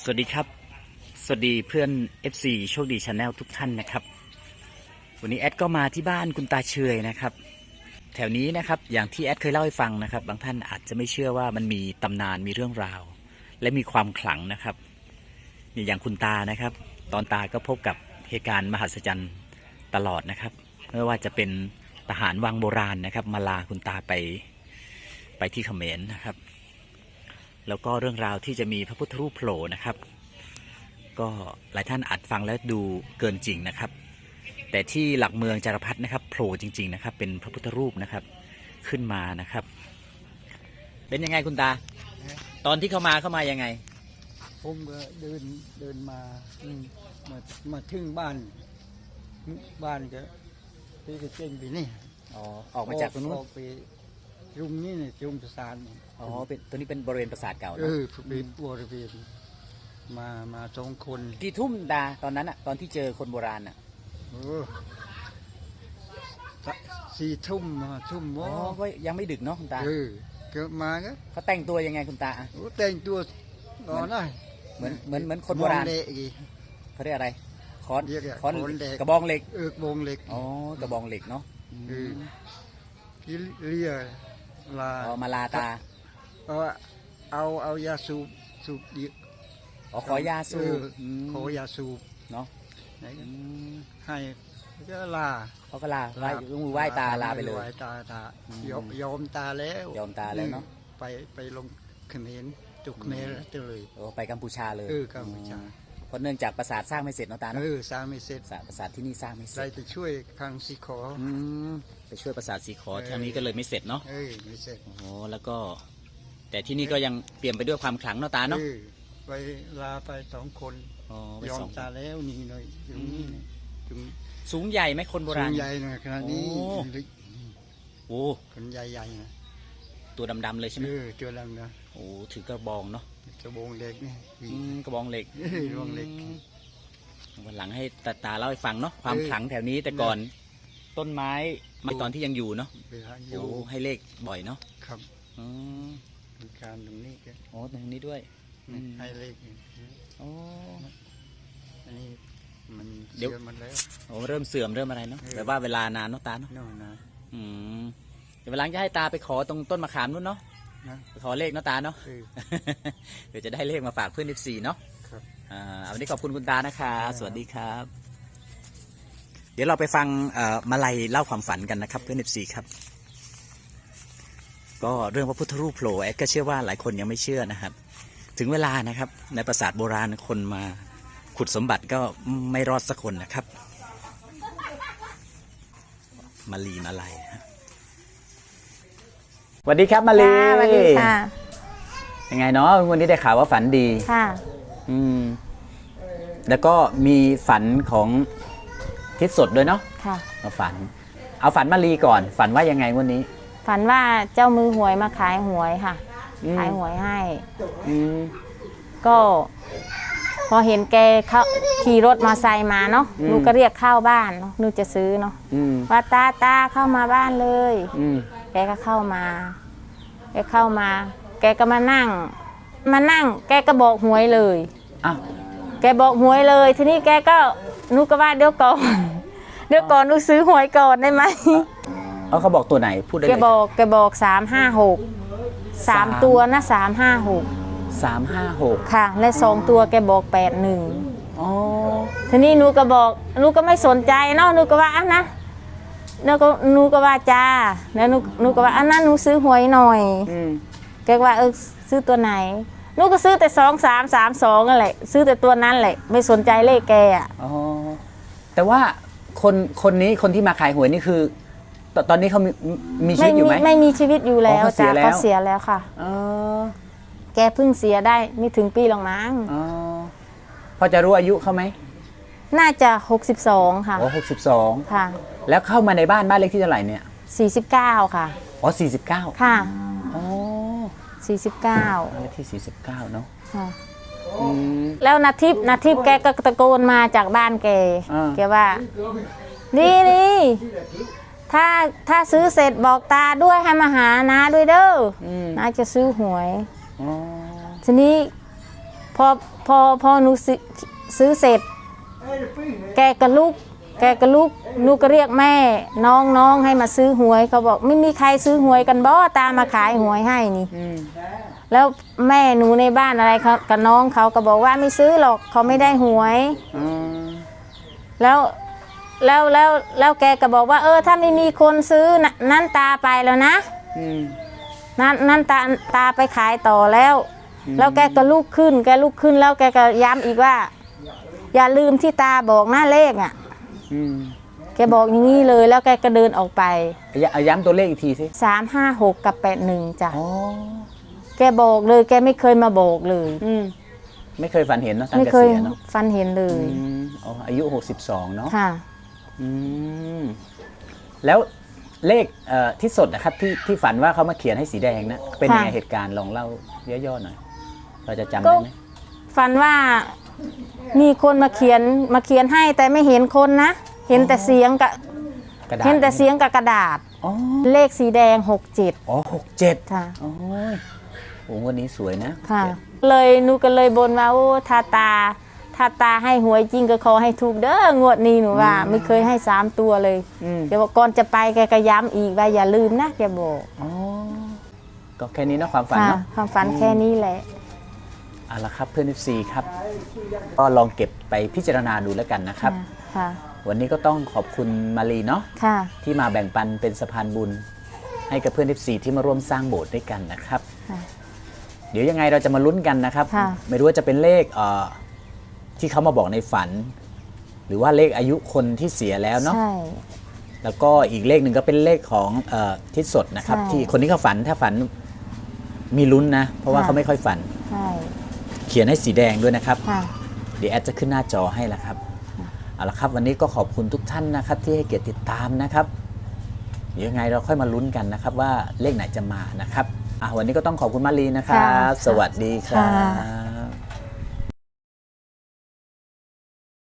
สวัสดีครับ สวัสดีเพื่อน FC โชคดีชาแนลทุกท่านนะครับ วันนี้แอดก็มาที่บ้านคุณตาเชยนะครับ แถวนี้นะครับอย่างที่แอดเคยเล่าให้ฟังนะครับ บางท่านอาจจะไม่เชื่อว่ามันมีตำนานมีเรื่องราว และมีความขลังนะครับนี่อย่างคุณตานะครับ ตอนตาก็พบกับเหตุการณ์มหัศจรรย์ตลอดนะครับไม่ว่าจะเป็นทหารวังโบราณนะครับ มาลาคุณตาไปไปที่เขมรนะครับ แล้วก็เรื่องราวที่จะมีพระพุทธรูปโผล่นะครับ ก็หลายท่านอาจฟังแล้วดูเกินจริงนะครับ แต่ที่หลักเมืองจารพัฒนะครับโผล่จริง ๆนะครับ เป็นพระพุทธรูปนะครับขึ้นมานะครับ เป็นยังไงคุณตา ตอนที่เข้ามาเข้ามายังไง ผมก็เดินเดินมาอืมมามาถึงบ้าน บ้านก็พี่ก็เจ๊งไปนี่อ๋อออกมาจากตรงนู้น ออกไป รุมนี่เนี่ยรุมประสานนี่อ๋อเป็นตัวนี้เป็นบริเวณปราสาทเก่าเอเนอะอเป็นบริเวณมามาสองคนกี่ทุ่มตาตอนนั้นอะตอนที่เจอคนโบราณอะเออสะสี่ทุ่มห้าทุ่มอ๋วอก็ยังไม่ดึกเนาะคุณตาเออเกิดมาก็เขาแต่งตัวยังไงคุณตาอะโอ้แต่งตัวก่อนได้เหมือนเหมือนเหมือนคนโบราณมองเละอีก เขาเรียกอะไรค้อนเรียกอะไรค้อนค้อนเหล็ก กระบองเหล็กเออกระบองเหล็ก อ๋อกระบองเหล็กเนาะ เออที่เรียก ลาอ๋อมาลาตาเอาเอาเอายาสูบสูบดีอ๋อขอยาสูบเออมขอยาสูบเนาะไหนอืมให้ก็ลา เขาก็ลาไหว้ยกมือไหว้ตาลาไปเลย ไหว้ตาตาอืมยอมยอมตาแล้วยอมตาแล้วเนอะไปไปลงเขมรจุกเขมรแล้วเลย โอ้ไปกัมพูชาเลยเออกัมพูชาเพ ราะเนื่องจากปราสาทสร้างไม่เสร็จเนาะตาเอเนาะอสร้างไม่เสร็จปราสาทปราสาทที่นี่สร้างไม่เสได้ร็จจะช่วยคลังสีขอ อืมไปช่วยปราสาทสีขอเออ ทางนี้ก็เลยไม่เสร็จเนาะเออไม่เสร็จโอ้โหแล้วก็ แต่ที่นี่ก็ยังเปี่ยมไปด้วยความขลังเนาะตาเนาะเออไปลาไปสองคนอ๋อไปยอสมองตาแล้วนี่หน่อยตรงนี้อืมตรงสูงใหญ่ไหมคนโบราณสูงใหญ่หน่อยขนาดนี้โอ้ โอ้คนใหญ่ๆนะตัวดำๆเลยใช่ไหมเออตัวดำนะโอ้ถือกระบองเนาะ กระบองเล็กนี่อืมกระบองเหล็กเออกระบองเล็ก วันหลังให้ตาตาเล่าให้ฟังเนาะความเออขลังแถวนี้แต่ก่อน ต้นไม้มาตอนที่ยังอยู่เนาะไปหาโยโอ้ให้เลขบ่อยเนาะครับอืมมีการตรงนี้ก็โอ้ตรงนี้ด้วยอืมให้เลขนี่โอ้อันนี้มันเดี๋ยวเชื่อมันแล้วโอ้เริ่มเสื่อมเริ่มอะไรเนาะเออแต่ว่าเวลานานเนาะตาเนาะโน่นนะอืมเดี๋ยววันหลังจะให้ตาไปขอตรงต้นมะขามนู้นเนาะ นะไปขอเลขเนาะตาเนาะ เออ เดี๋ยวจะได้เลขมาฝากเพื่อน f 4เนาะครับ อ่าวันนี้ขอบคุณคุณตานะคะครับสวัสดีครับ เดี๋ยวเราไปฟังเอ่อมาลัยเล่าความฝันกันนะครับ เพื่อน f 4ครับ ก็เรื่องพระพุทธรูปโผล่แอดก็เชื่อว่าหลายคนยังไม่เชื่อนะครับ ถึงเวลานะครับ ในปราสาทโบราณคนมาขุดสมบัติก็ไม่รอดสักคนนะครับ มาลีมาลัยฮะ สวัสดีครับมาลีค่ะสวัสดีค่ะยังไงเนาะวันนี้ได้ข่าวว่าฝันดีค่ะอืมแล้วก็มีฝันของทิศสดด้วยเนาะค่ะมาฝัน เอาฝันมาลีก่อน ฝันว่ายังไงวันนี้ ฝันว่าเจ้ามือหวยมาขายหวยค่ะอืมขายหวยให้อืมก็ พอเห็นแกเขาขี่รถมอไซค์มาเนาะอืมหนูก็เรียกเข้าบ้านเนาะหนูจะซื้อเนาะอืมว่าตาตาเข้ามาบ้านเลยอืม แกก็เข้ามา แกเข้ามา แกก็มานั่ง มานั่ง แกก็บอกหวยเลย อ้าวแกบอกหวยเลย ทีนี้แกก็หนูก็ว่าเดี๋ยวก่อน เดี๋ยวก่อนหนูซื้อหวยก่อนได้ไหม เอาเขาบอกตัวไหนพูดได้แกเลยบอกแกบอกสามห้าหกสามสามตัวนะสามห้าหกสามห้าหกค่ะ และสองตัวแกบอกแปดหนึ่ง อ๋อ ทีนี้หนูก็บอกหนูก็ไม่สนใจเนาะหนูก็ว่าอะนะ แล้วก็หนูก็ว่าจ้าแล้วหนูหนูก็ว่าอันนั้นหนูซื้อหวยหน่อยอืมแกก็ว่าเออซื้อตัวไหนหนูก็ซื้อแต่สองสามสามสองนั่นแหละซื้อแต่ตัวนั้นแหละ ไม่สนใจเลขแกอะอ๋อแต่ว่าคนคนนี้คนที่มาขายหวยนี่คือตตอนนี้เขามีมีชีไม่วิตอยู่มีไหม ไม่มีชีวิตอยู่แล้วอ๋อเขาเสีจ้ายแล้ว เขาเสียแล้วค่ะ อ๋อแกเพิ่งเสียได้ไม่ถึงปีหรอกมั้งอ๋อพอจะรู้อายุเขาไหมน่าจะ 62 ค่ะอ๋อหกสิบสองค่ะ แล้วเข้ามาในบ้านบ้านเลขที่เท่าไหร่เนี่ย49 ค่ะ อ๋อสี่สิบเก้าค่ะอ๋อ49บ้านเลขที่สี่สิบเก้าเนาะค่ะอืม แล้วนาทิพย์นาทิพย์แกก็ตะโกนมาจากบ้านแกอ่า แกว่า นี่นี่ถ้าถ้าซื้อเสร็จบอกตาด้วยให้มาหานาด้วยเด้ออืมนาจะซื้อหวย อ๋อทีนี้พอพอพอหนูซื้อซื้อเสร็จ แกก็ลุก แกก็ลุกหนูก็เรียกแม่ น้องน้องให้มาซื้อหวยเขาบอกไม่มีใครซื้อหวยกันบ่ตามมาขายหวยให้นี่ อืมแล้วแม่หนูในบ้านอะไรเขากับน้องเขาก็บอกว่าไม่ซื้อหรอกเขาไม่ได้หวยอืมแล้วแล้วแล้วแล้วแกก็บอกว่า เออ ถ้าไม่มีคนซื้อนะนั่นตาไปแล้วนะอืม นั่นนั่นตาตาไปขายต่อแล้วแล้วแกก็ลุกขึ้น แกลุกขึ้นแล้วแกก็ย้ำอีกว่า อย่าลืมที่ตาบอกหน้าเลขอะ อืมแกบอกอย่างนี้เลยแล้วแกก็เดินออกไปย้ำย้ำตัวเลขอีกทีสิสามห้าหกกับแปดหนึ่งจ้ะอ๋อแกบอกเลย แกไม่เคยมาบอกเลย อืมไม่เคยฝันเห็นเนาะตั้งไม่แต่เคยเสียเนาะฟันเห็นเลยอืมอ๋ออายุ 62 เนาะค่ะ อืมแล้วเลขเอ่อที่สดนะครับที่ที่ฝันว่าเขามาเขียนให้สีแดงนะเป็นยังไงค่ะ เหตุการณ์ลองเล่าย่อๆหน่อย เราจะจำก็ได้ไหมฟันว่า มีคนมาเขียนมาเขียนให้แต่ไม่เห็นคนนะ เห็นแต่เสียงกับกระดาษเห็นแต่เสียงกับกระดาษ อ๋อเลขสีแดงหกเจ็ดอ๋อหกเจ็ดค่ะ โอ้ยโอ้วันนี้สวยนะค่ะเจ็ดเลยหนูก็เลยบนว่าโอ้ถ้าตาถ้าตาให้หวยจริงก็ขอให้ถูกเด้องวดนี้หนูว่า ไม่เคยให้สามตัวเลยอืมแกบอกก่อนจะไปแกก็ย้ำอีกว่าอย่าลืมนะแกบอกอ๋อก็แค่นี้เนอะความฝันค่ะเนาะ ความฝันแค่นี้แหละ เอาละครับเพื่อน FC ครับ ก็ลองเก็บไปพิจารณาดูแล้วกันนะครับ ค่ะ วันนี้ก็ต้องขอบคุณมารีเนาะค่ะ ที่มาแบ่งปันเป็นสะพานบุญ ให้กับเพื่อน FC ที่มาร่วมสร้างโบสถ์ด้วยกันนะครับ ค่ะ เดี๋ยวยังไงเราจะมาลุ้นกันนะครับ ค่ะ ไม่รู้ว่าจะเป็นเลขเอ่อที่เขามาบอกในฝัน หรือว่าเลขอายุคนที่เสียแล้วเนาะ ใช่ แล้วก็อีกเลขหนึ่งก็เป็นเลขของเออทิศสดนะครับ ใช่ที่คนที่เขาฝันถ้าฝันมีลุ้นนะ เพราะว่าค่ะ เขาไม่ค่อยฝัน ใช่เขียนให้สีแดงด้วยนะครับค่ะเดี๋ยวแอดจะขึ้นหน้าจอให้แล้วครับ เอาละครับวันนี้ก็ขอบคุณทุกท่านนะครับ ที่ให้เกียรติติดตามนะครับเดี๋ยวยังไงเราค่อยมาลุ้นกันนะครับ ว่าเลขไหนจะมานะครับอะวันนี้ก็ต้องขอบคุณมารีนะครับค่ะสวัสดีครัค่ะบ